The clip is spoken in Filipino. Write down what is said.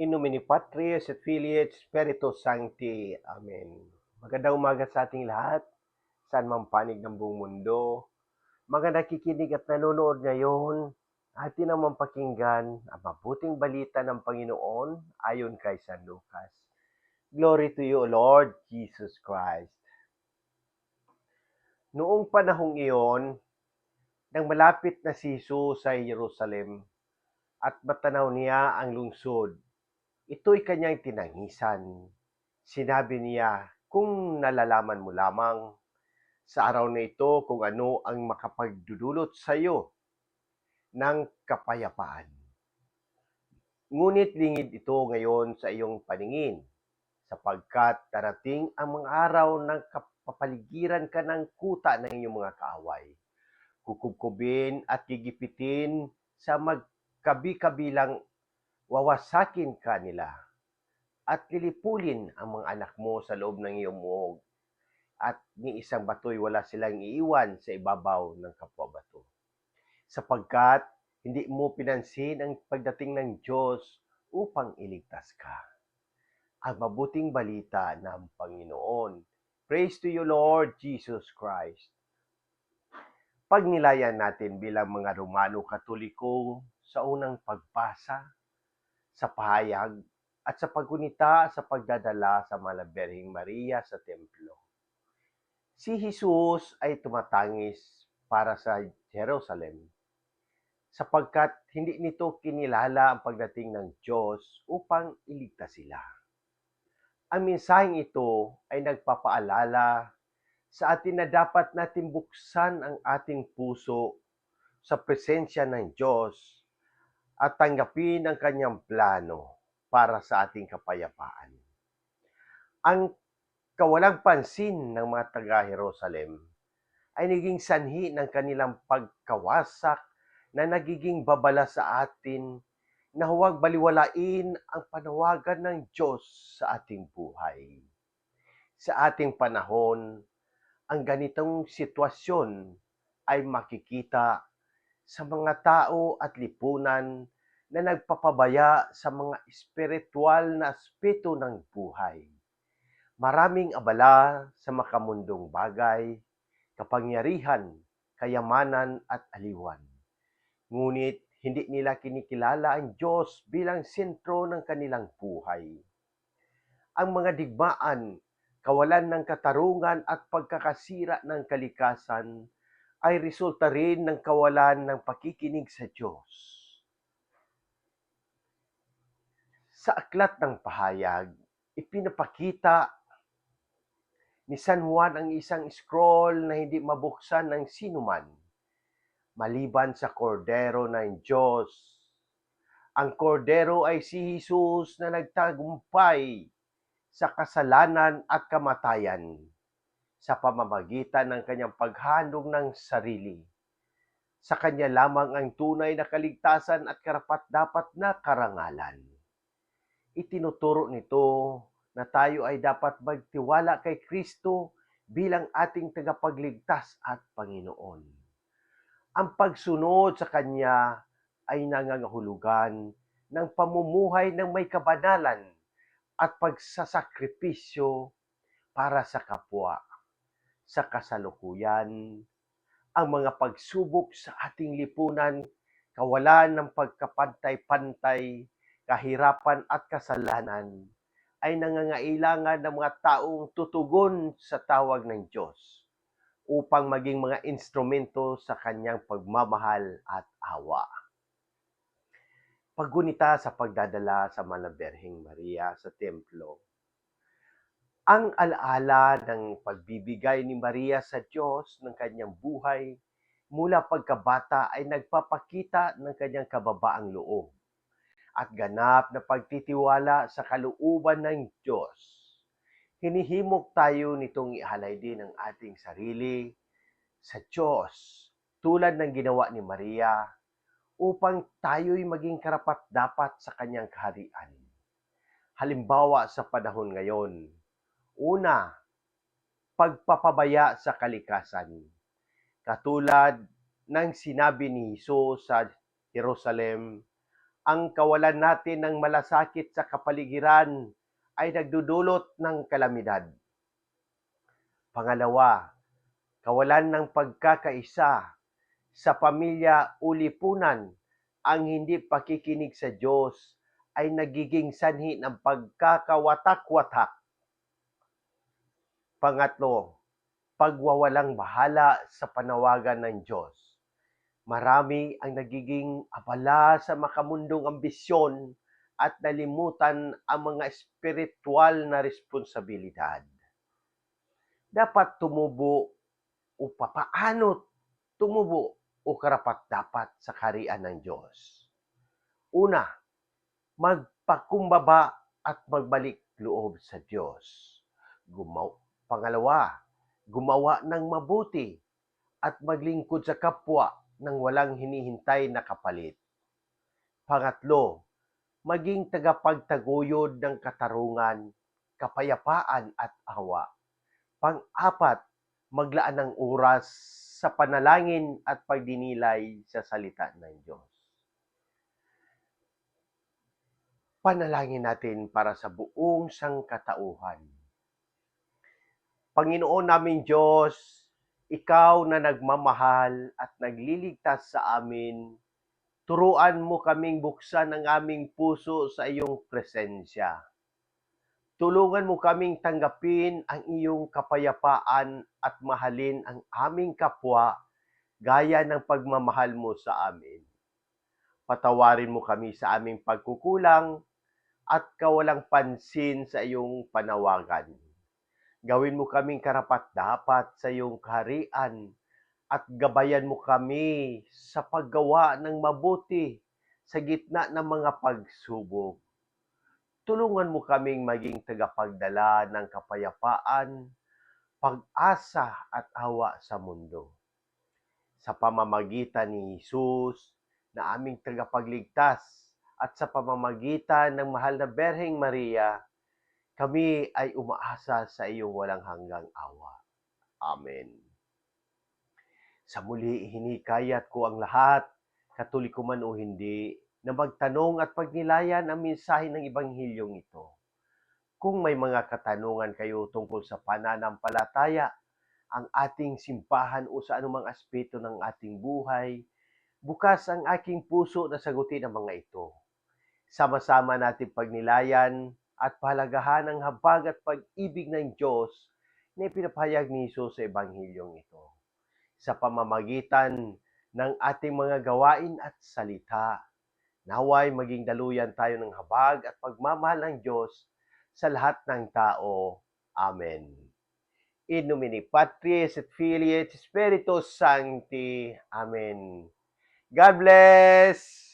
In nomine Patris et Filii et Spiritus Sancti. Amen. Magandang umaga sa ating lahat. Saan man panig ng buong mundo. Mga nakikinig at nanonood ngayon, atin naman pakinggan ang mabuting balita ng Panginoon ayon kay San Lucas. Glory to you, Lord Jesus Christ. Noong panahong iyon, nang malapit na si Jesus sa Jerusalem at matanaw niya ang lungsod, ito'y kanyang tinangisan. Sinabi niya, kung nalalaman mo lamang sa araw na ito kung ano ang makapagdudulot sa iyo ng kapayapaan. Ngunit lingid ito ngayon sa iyong paningin, sapagkat darating ang mga araw ng kapapaligiran ka ng kuta ng iyong mga kaaway. Kukubkubin at gigipitin sa magkabi-kabilang wawasakin ka nila at lilipulin ang mga anak mo sa loob ng iyong muog at ni isang bato'y wala silang iiwan sa ibabaw ng kapwa bato. Sapagkat hindi mo pinansin ang pagdating ng Diyos upang iligtas ka. Ang mabuting balita ng Panginoon. Praise to you, Lord Jesus Christ. Pagnilayan natin bilang mga Romano Katoliko sa unang pagbasa, sa pahayag, at sa paggunita sa pagdadala sa Malaberhing Maria sa templo. Si Jesus ay tumatangis para sa Jerusalem sapagkat hindi nito kinilala ang pagdating ng Diyos upang iligtas sila. Ang mensaheng ito ay nagpapaalala sa atin na dapat natin buksan ang ating puso sa presensya ng Diyos at tanggapin ang kanyang plano para sa ating kapayapaan. Ang kawalang pansin ng mga taga-Jerusalem ay naging sanhi ng kanilang pagkawasak na nagiging babala sa atin na huwag baliwalain ang panawagan ng Diyos sa ating buhay. Sa ating panahon, ang ganitong sitwasyon ay makikita sa mga tao at lipunan na nagpapabaya sa mga espiritual na aspeto ng buhay. Maraming abala sa makamundong bagay, kapangyarihan, kayamanan at aliwan. Ngunit hindi nila kinikilala ang Diyos bilang sentro ng kanilang buhay. Ang mga digmaan, kawalan ng katarungan at pagkakasira ng kalikasan ay resulta rin ng kawalan ng pakikinig sa Diyos. Sa aklat ng pahayag, ipinapakita ni San Juan ang isang scroll na hindi mabuksan ng sinuman maliban sa kordero ng Diyos. Ang kordero ay si Jesus na nagtagumpay sa kasalanan at kamatayan sa pamamagitan ng kanyang paghandog ng sarili. Sa kanya lamang ang tunay na kaligtasan at karapat-dapat na karangalan. Itinuturo nito na tayo ay dapat magtiwala kay Kristo bilang ating tagapagligtas at Panginoon. Ang pagsunod sa Kanya ay nangangahulugan ng pamumuhay ng may kabanalan at pagsasakripisyo para sa kapwa. Sa kasalukuyan, ang mga pagsubok sa ating lipunan, kawalan ng pagkapantay-pantay, kahirapan at kasalanan ay nangangailangan ng mga taong tutugon sa tawag ng Diyos upang maging mga instrumento sa kanyang pagmamahal at awa. Paggunita sa pagdadala sa Malaberhing Maria sa templo. Ang alaala ng pagbibigay ni Maria sa Diyos ng kanyang buhay mula pagkabata ay nagpapakita ng kanyang kababaang loob at ganap na pagtitiwala sa kalooban ng Diyos. Hinihimok tayo nitong ihalay din ang ating sarili sa Diyos tulad ng ginawa ni Maria upang tayo'y maging karapat-dapat sa kanyang kaharian. Halimbawa sa panahon ngayon, una, pagpapabaya sa kalikasan. Katulad ng sinabi ni Jesus sa Jerusalem, Ang kawalan natin ng malasakit sa kapaligiran ay nagdudulot ng kalamidad. Pangalawa, kawalan ng pagkakaisa sa pamilya o lipunan ang hindi pakikinig sa Diyos ay nagiging sanhi ng pagkakawatak-watak. Pangatlo, pagwawalang bahala sa panawagan ng Diyos. Marami ang nagiging abala sa makamundong ambisyon at nalimutan ang mga espiritual na responsibilidad. Dapat tumubo o papaano tumubo o karapat-dapat sa karian ng Diyos. Una, magpakumbaba at magbalik loob sa Diyos. Gumaw Pangalawa, gumawa ng mabuti at maglingkod sa kapwa ng walang hinihintay na kapalit. Pangatlo, maging tagapagtaguyod ng katarungan, kapayapaan at awa. Pang-apat, maglaan ng oras sa panalangin at pagdinilay sa salita ng Diyos. Panalangin natin para sa buong sangkatauhan. Panginoon naming Diyos, Ikaw na nagmamahal at nagliligtas sa amin, turuan mo kaming buksan ang aming puso sa iyong presensya. Tulungan mo kaming tanggapin ang iyong kapayapaan at mahalin ang aming kapwa gaya ng pagmamahal mo sa amin. Patawarin mo kami sa aming pagkukulang at kawalang pansin sa iyong panawagan. Gawin mo kaming karapat-dapat sa iyong kaharian at gabayan mo kami sa paggawa ng mabuti sa gitna ng mga pagsubok. Tulungan mo kaming maging tagapagdala ng kapayapaan, pag-asa at awa sa mundo. Sa pamamagitan ni Jesus na aming tagapagligtas at sa pamamagitan ng mahal na Berheng Maria, kami ay umaasa sa iyong walang hanggang awa. Amen. Sa muli, hinikayat ko ang lahat, katoliko man o hindi, na magtanong at pagnilayan ang mensahe ng Ebanghilyong ito. Kung may mga katanungan kayo tungkol sa pananampalataya, ang ating simbahan o sa anumang aspeto ng ating buhay, bukas ang aking puso na sagutin ang mga ito. Sama-sama natin pagnilayan at pahalagahan ang habag at pag-ibig ng Diyos na ipinapahayag ni Jesus sa Ebanghilyong ito. Sa pamamagitan ng ating mga gawain at salita, naway maging daluyan tayo ng habag at pagmamahal ng Diyos sa lahat ng tao. Amen. In nomine Patris et Filii et Spiritus Sancti. Amen. God bless!